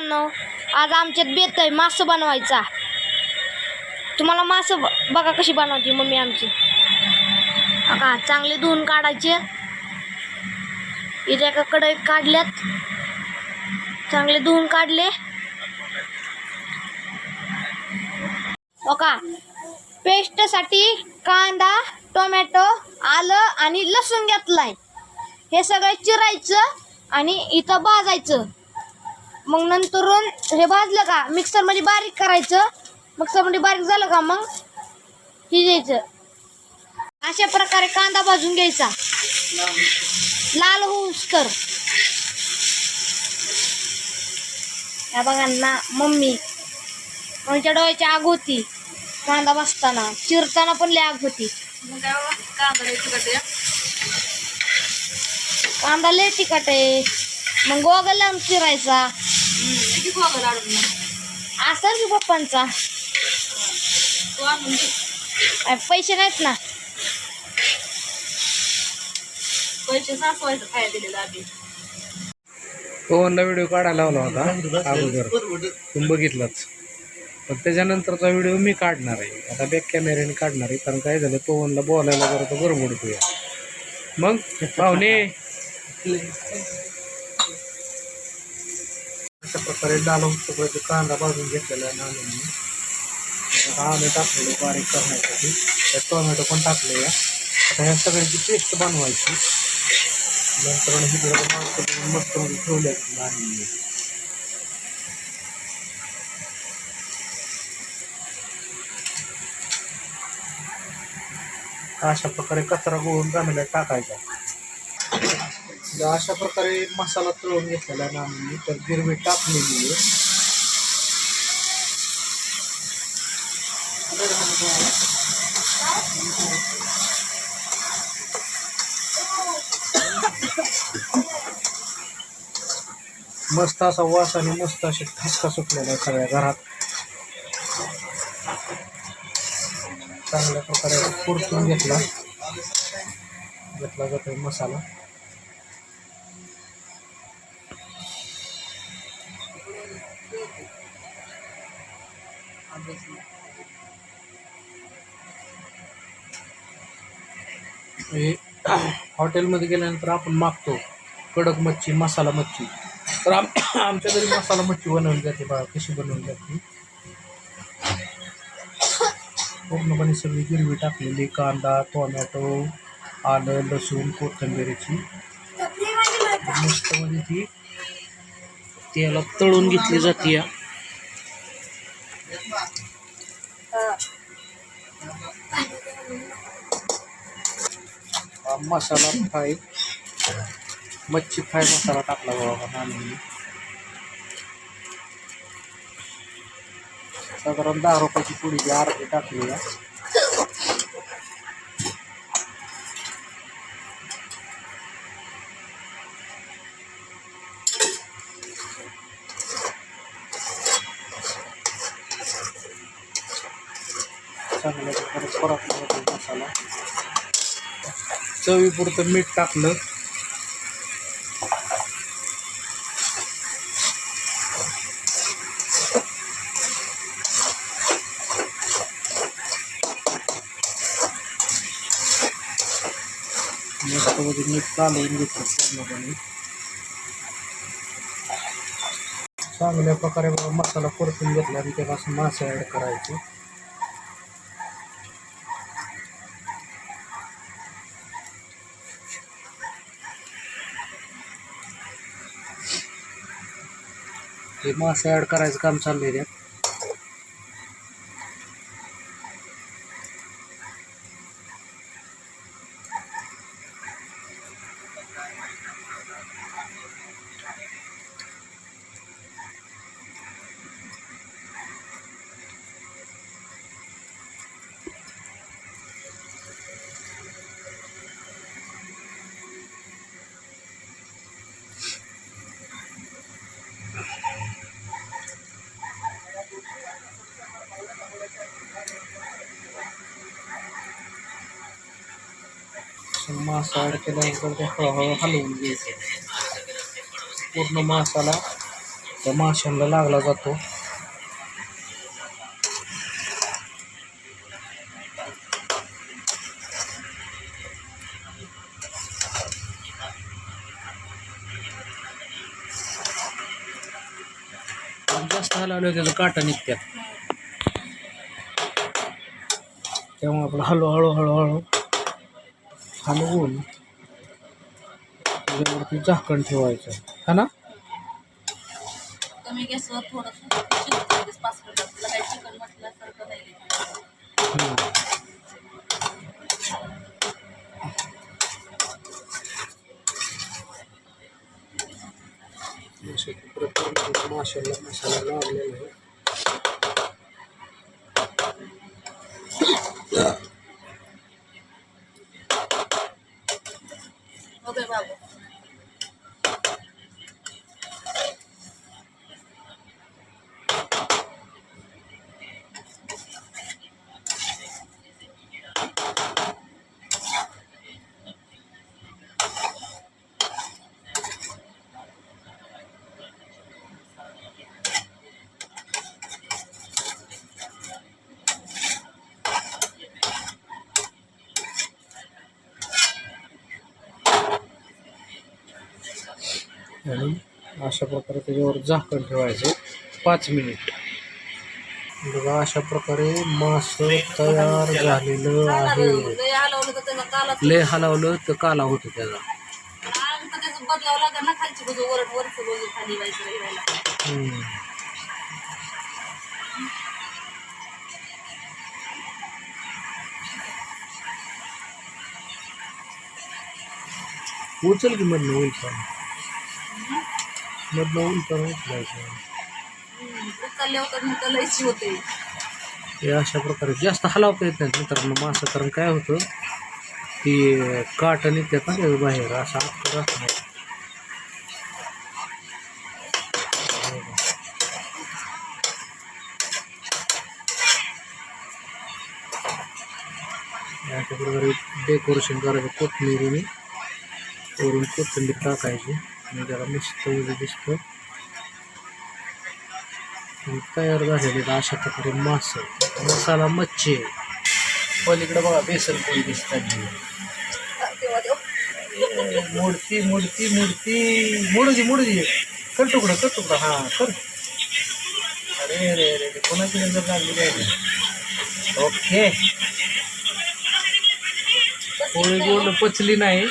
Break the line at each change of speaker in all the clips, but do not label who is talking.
मित्रांनो आज आमच्यात बेत आहे मासं बनवायचा. तुम्हाला मासं बघा कशी बनवायची मम्मी आमची. बघा चांगले धुवून काढायचे. इथे एका कढईत काढल्यात. चांगले धुवून काढले. बघा पेस्टसाठी कांदा टोमॅटो आलं आणि लसूण घेतलाय. हे सगळं चिरायचं आणि इथं भाजायचं. मग नंतरून हे भाजलं का? मिक्सरमध्ये बारीक करायचं. मिक्सरमध्ये बारीक झालं का मग? शिजायचं अशा प्रकारे कांदा भाजून घ्यायचा. लाल होऊस या बघा ना मम्मी. मम्मीच्या डोळ्याची आग होती. कांदा भाजताना. चिरताना पण लय आग होती. कांदा लय तिखट आहे. मग गोगल लावून चिरायचा. असेल की पप्पांचा. काय पैसे नाहीत ना.
पैसे सासवायचं काय दिलेलं आधी.
पवनला व्हिडिओ काढायला लावला होता अगोदर. तुम्ही बघितलाच. पण त्याच्यानंतरचा व्हिडिओ मी काढणार आहे. आता बॅक कॅमेऱ्याने काढणार आहे. कारण काय झालं पवनला बोलायला जरा तो गरबडतोय मग पाहुणे? अशा प्रकारे डाल कांदा भाजून घेतलेला आहे नाण्याने आता आलं टाकलेलं बारीक करण्यासाठी. त्यात टोमॅटो पण टाकले आता ह्या सगळ्यांची पेस्ट बनवायची. नंतर इकडे मस्त करून ठेवले नाणी अशा प्रकारे कचरा गोळून गाणीला टाकायचा. तर अशा प्रकारे मसाला तळून घेतलेला आहे आम्ही. तर गिरवी टाकलेली आहे. मस्त असा वास आणि मस्त असे ठसका सुटलेला आहे सगळ्या घरात. चांगल्या प्रकारे परतून घेतला. घेतला जातो मसाला. हे हॉटेलमध्ये गेल्यानंतर आपण मागतो कडक मच्छी मसाला मच्छी. तर आम आमच्या घरी मसाला मच्छी बनवली जाते बा कशी बनवली जाते. पूर्णपणे सगळी गिरवी टाकलेली कांदा टोमॅटो आलं लसूण कोथिंबिरीची. मस्त म्हणजे ती त्याला तळून घेतली जाते. या मसाला फ्राय मच्छी फ्राय मसाला टाकला बाबा आणि साधारण दहा रुपयाची पुडी जी अर्धी टाकली आहे. चांगल्या प्रकारे परतला मसाला. चवीपुरतं मीठ टाकलं. मस्तमध्ये मीठ कालवून घेतलं पूर्णपणे. चांगल्या प्रकारे बघा मसाला परतून घेतला आणि त्यापासून मासे ॲड करायचे. हे मासे ॲड करायचं काम चाललंय त्यात. मासा ॲड केल्यानंतर ते हळूहळू हलवून घ्यायचं. पूर्ण मासाला त्या माशांना लागला जातो. जास्त हलवलं त्याचं काटा निघत्यात. तेव्हा आपण हळूहळू हळूहळू हलवून त्याच्यावरती झाकण ठेवायचं. है ना?
कमी गॅसवर थोडंसं शिजवून पाच मिनिटात तुला काही चिकन म्हटल्यासारखं नाही
हम्म. अशा प्रकारे माशाला मसाला लावलेला आहे आणि अशा प्रकारे त्याच्यावर झाकण ठेवायचं. पाच मिनिट. बघा अशा प्रकारे मास तयार झालेलं आहे.
लय हलवलं तर काला
होतो त्याचा उचल की मधनं उलटा मधनं
लयची होते.
हे अशा प्रकारे जास्त हलावता येत नाही मित्रांनो मासं कारण काय होतं की काट निघतात ना त्याचं बाहेर असं राहत नाही. अशा प्रकारे डेकोरेशन करायचं कोथिंबिरीने वरून कोथिंबीर टाकायची. आणि त्याला मस्त वगैरे दिसतो. तयार झालेले अशा प्रकारे मास. मसाला मच्छी. पलीकडे बघा बेसन पोळी दिसतात. मूर्ती मूर्ती मूर्ती मोडूजी मोडूजी कर तुकडं कर तुकडं. हां कर. अरे अरे अरे कोणाची नजर लागलेली आहे ओके. पोळी गोल पचली नाही.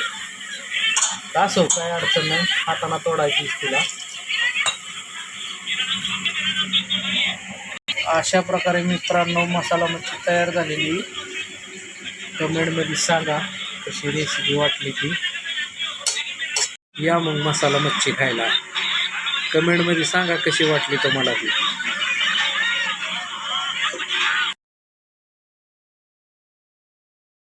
असो काय अडचण नाही. हाताना तोडायची तिला. अशा प्रकारे मित्रांनो मसाला मच्छी तयार झालेली. कमेंटमध्ये सांगा कशी रेसिपी वाटली ती. या मग मसाला मच्छी खायला. कमेंटमध्ये सांगा कशी वाटली तुम्हाला ती.